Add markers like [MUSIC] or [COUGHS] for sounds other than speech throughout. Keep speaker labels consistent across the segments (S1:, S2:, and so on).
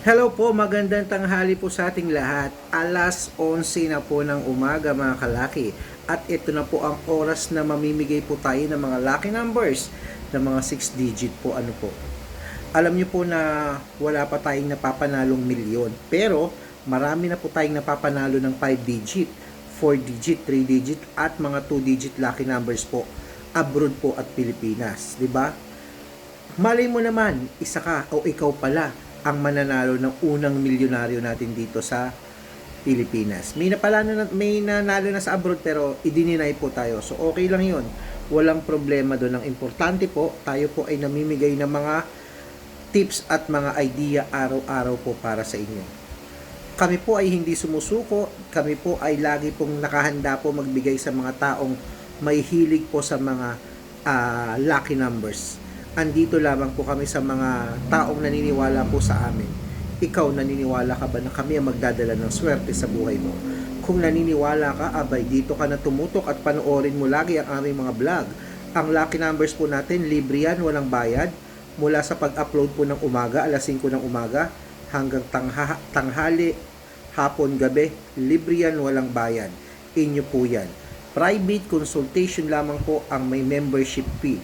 S1: Hello po, magandang tanghali po sa ating lahat. Alas 11 na po ng umaga mga kalaki. At ito na po ang oras na mamimigay po tayo ng mga lucky numbers ng mga 6 digit po ano po. Alam niyo po na wala pa tayong napapanalong milyon. Pero marami na po tayong napapanalo ng 5 digit, 4 digit, 3 digit at mga 2 digit lucky numbers po abroad po at Pilipinas, 'di ba? Malay mo naman, isa ka o ikaw pala ang mananalo ng unang milyonaryo natin dito sa Pilipinas. May napalano na, may nanalo na sa abroad pero idininay po tayo. So okay lang 'yon. Walang problema doon. Ang importante po, tayo po ay namimigay ng mga tips at mga idea araw-araw po para sa inyo. Kami po ay hindi sumusuko, kami po ay lagi pong nakahanda po magbigay sa mga taong may hilig po sa mga ah, lucky numbers. Andito lamang po kami sa mga taong naniniwala po sa amin. Ikaw naniniwala ka ba na kami ang magdadala ng swerte sa buhay mo? Kung naniniwala ka, abay dito ka na tumutok at panoorin mo lagi ang aming mga vlog. Ang lucky numbers po natin, libre yan, walang bayad. Mula sa pag-upload po ng umaga, alas 5 ng umaga, hanggang tangha- tanghali, hapon, gabi, libre yan, walang bayad. Inyo po yan. Private consultation lamang po ang may membership fee.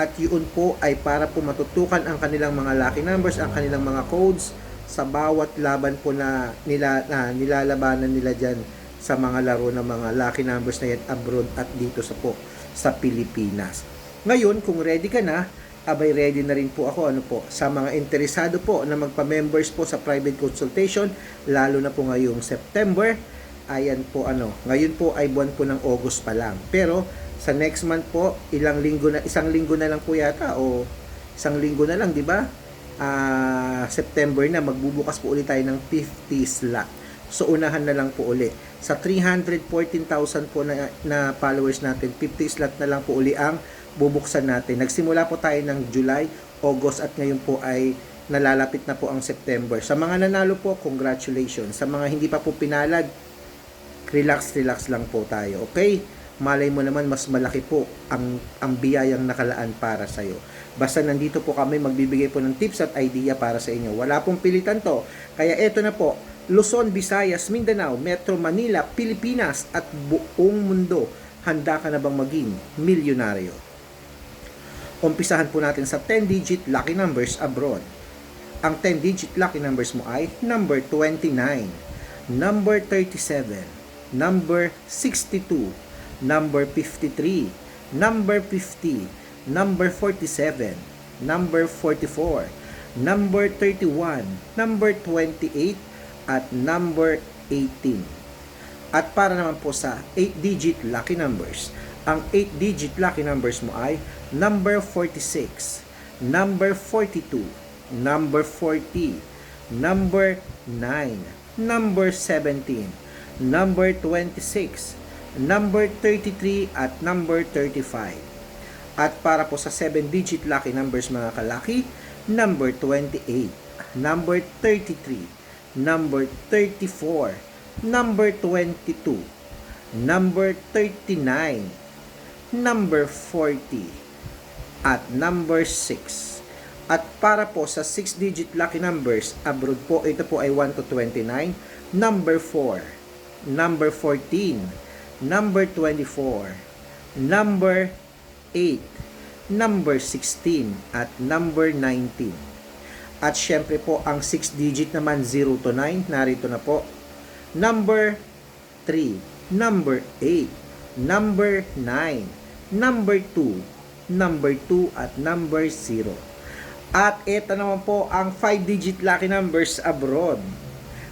S1: At yun po ay para po matutukan ang kanilang mga lucky numbers, ang kanilang mga codes sa bawat laban po na, nila, na nilalabanan nila dyan sa mga laro ng mga lucky numbers na yan abroad at dito sa po sa Pilipinas. Ngayon, kung ready ka na, abay ready na rin po ako ano po sa mga interesado po na magpa-members po sa private consultation lalo na po ngayong September ayan po ano ngayon po ay buwan po ng August pa lang pero sa next month po ilang linggo na isang linggo na lang po yata o isang linggo na lang di ba? Ah, September na magbubukas po ulit tayo ng 50 slot. So unahan na lang po uli. Sa 314,000 po na, na followers natin 50 slot na lang po uli ang bubuksan natin. Nagsimula po tayo ng July August at ngayon po ay nalalapit na po ang September. Sa mga nanalo po congratulations. Sa mga hindi pa po pinalad relax relax lang po tayo okay malay mo naman mas malaki po ang ang biyayang nakalaan para sa iyo basta nandito po kami magbibigay po ng tips at idea para sa inyo. Wala pong pilitan to. Kaya eto na po Luzon, Visayas, Mindanao, Metro Manila, Pilipinas at buong mundo. Handa ka na bang maging milyonaryo? Umpisahan po natin sa 10-digit lucky numbers abroad. Ang 10-digit lucky numbers mo ay number 29 number 37 number 62, number 53, number 50, number 47, number 44, number 31, number 28, at number 18. At para naman po sa 8-digit lucky numbers, ang 8-digit lucky numbers mo ay number 46, number 42, number 40, number 9, number 17, number 26, number 33 at number 35. At para po sa 7-digit lucky numbers mga kalaki, number 28, number 33, number 34, number 22, number 39, number 40, at number 6. At para po sa 6-digit lucky numbers, abroad po, ito po ay 1 to 29, number 4, number 14, number 24, number 8, number 16, at number 19. At syempre po, ang 6 digit naman 0 to 9, narito na po. Number 3, number 8, number 9, number 2, number 2, at number 0. At ito naman po ang 5 digit lucky numbers abroad.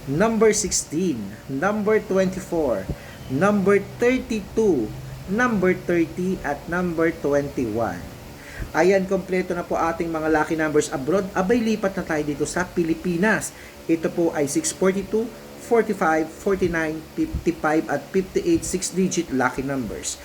S1: Number 16, number 24, number 32, number 30, at number 21. Ayan, kompleto na po ating mga lucky numbers abroad. Abay, lipat na tayo dito sa Pilipinas. Ito po ay 642, 45, 49, 55, at 58 6-digit lucky numbers.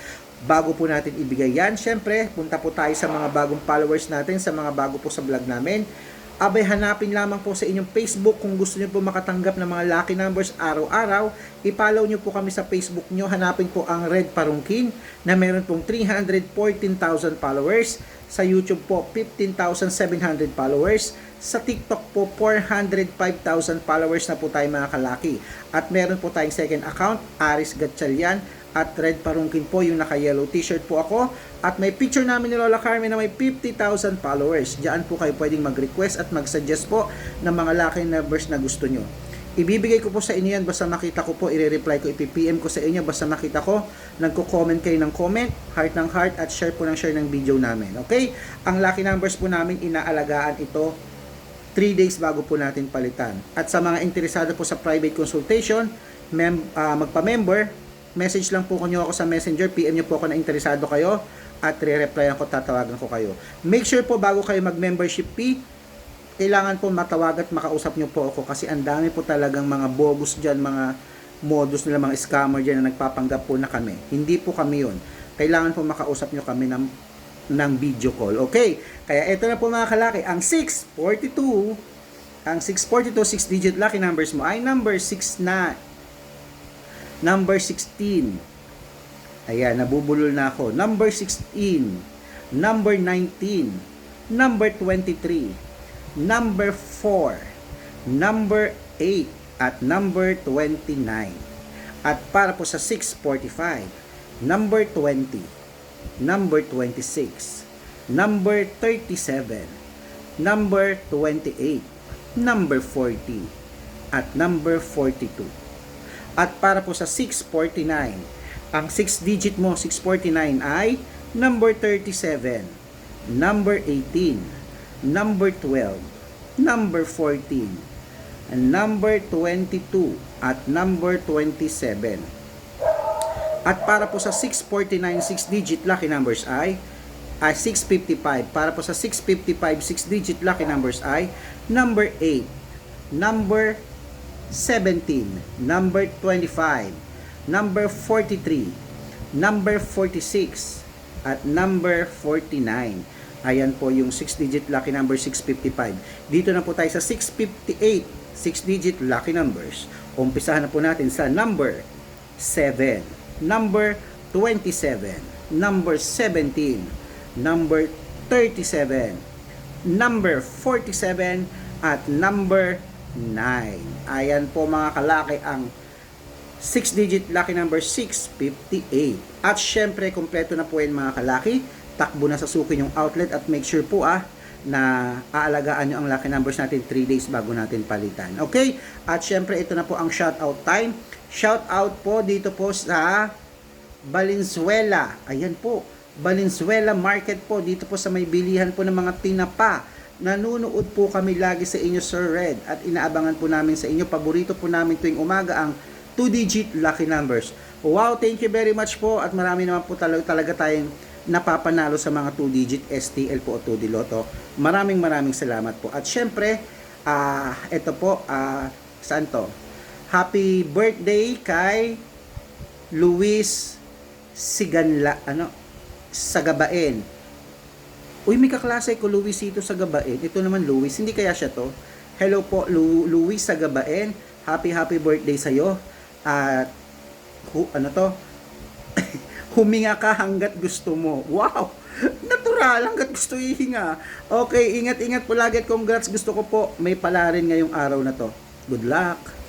S1: Bago po natin ibigay yan, syempre, punta po tayo sa mga bagong followers natin, sa mga bago po sa vlog namin abay hanapin lamang po sa inyong Facebook kung gusto niyo po makatanggap ng mga lucky numbers araw-araw. I-follow niyo po kami sa Facebook niyo. Hanapin po ang Red Parungkin na meron pong 314,000 followers. Sa YouTube po, 15,700 followers. Sa TikTok po, 405,000 followers na po tayo mga kalaki. At meron po tayong second account, Aris Gatchalian. At Red Parungkin po, yung naka-yellow t-shirt po ako. At may picture namin ni Lola Carmen na may 50,000 followers. Diyan po kayo pwedeng mag-request at mag-suggest po ng mga lucky numbers na gusto nyo. Ibibigay ko po sa inyo yan basta makita ko po, i-reply ko, ipipm ko sa inyo basta makita ko, nagko-comment kayo ng comment, heart ng heart at share po ng share ng video namin. Okay? Ang lucky numbers po namin, inaalagaan ito 3 days bago po natin palitan. At sa mga interesado po sa private consultation, mem- ah, magpa-member, message lang po nyo ako sa messenger, PM nyo po ako na interesado kayo at re-replyan ko, tatawagan ko kayo. Make sure po bago kayo mag-membership fee, kailangan po matawag at makausap nyo po ako kasi ang dami po talagang mga bogus dyan, mga modus nila, mga scammer dyan na nagpapanggap po na kami. Hindi po kami yun. Kailangan po makausap nyo kami ng, ng video call. Okay? Kaya ito na po mga kalaki, ang 642, ang 642, 6-digit lucky numbers mo ay number 69, number 16, Ayan, nabubulol na ako. Number 16, number 19, number 23, number 4, number 8, at number 29. At para po sa 645, number 20, number 26, number 37, number 28, number 40, at number 42. At para po sa 649, ang 6 digit mo, 649 ay number 37, number 18, number 12, number 14, and number 22, at number 27. At para po sa 649 6 digit lucky numbers ay ay 655. Para po sa 655 6 digit lucky numbers ay number 8, number 17, number 25, number 43, number 46, at number 49. Ayan po yung 6-digit lucky number 655. Dito na po tayo sa 658, 6-digit lucky numbers. Umpisahan na po natin sa number 7, number 27, number 17, number 37, number 47, at number 9. Ayan po mga kalaki ang 6-digit lucky number 658. At syempre, kompleto na po yan mga kalaki. Takbo na sa suki yung outlet at make sure po ah, na aalagaan nyo ang lucky numbers natin 3 days bago natin palitan. Okay? At syempre, ito na po ang shoutout time. Shoutout po dito po sa Valenzuela. Ayan po. Valenzuela Market po. Dito po sa may bilihan po ng mga tinapa. Nanunood po kami lagi sa inyo Sir Red at inaabangan po namin sa inyo. Paborito po namin tuwing umaga ang 2-digit lucky numbers. Wow, thank you very much po at marami naman po talaga, talaga tayong napapanalo sa mga 2-digit STL po o 2D Lotto. Maraming maraming salamat po. At syempre, ah ito po, ah saan to? Happy birthday kay Luis Siganla, ano, Sagabaen. Uy, may kaklase ko, Luisito Sagabaen. Ito naman, Luis. Hindi kaya siya to? Hello po, Lu Luis Sagabaen. Happy, happy birthday sa'yo. At, hu, ano to? [COUGHS] Huminga ka hanggat gusto mo. Wow! Natural, hanggat gusto ihinga. Okay, ingat-ingat po lagi at congrats. Gusto ko po, may pala rin ngayong araw na to. Good luck!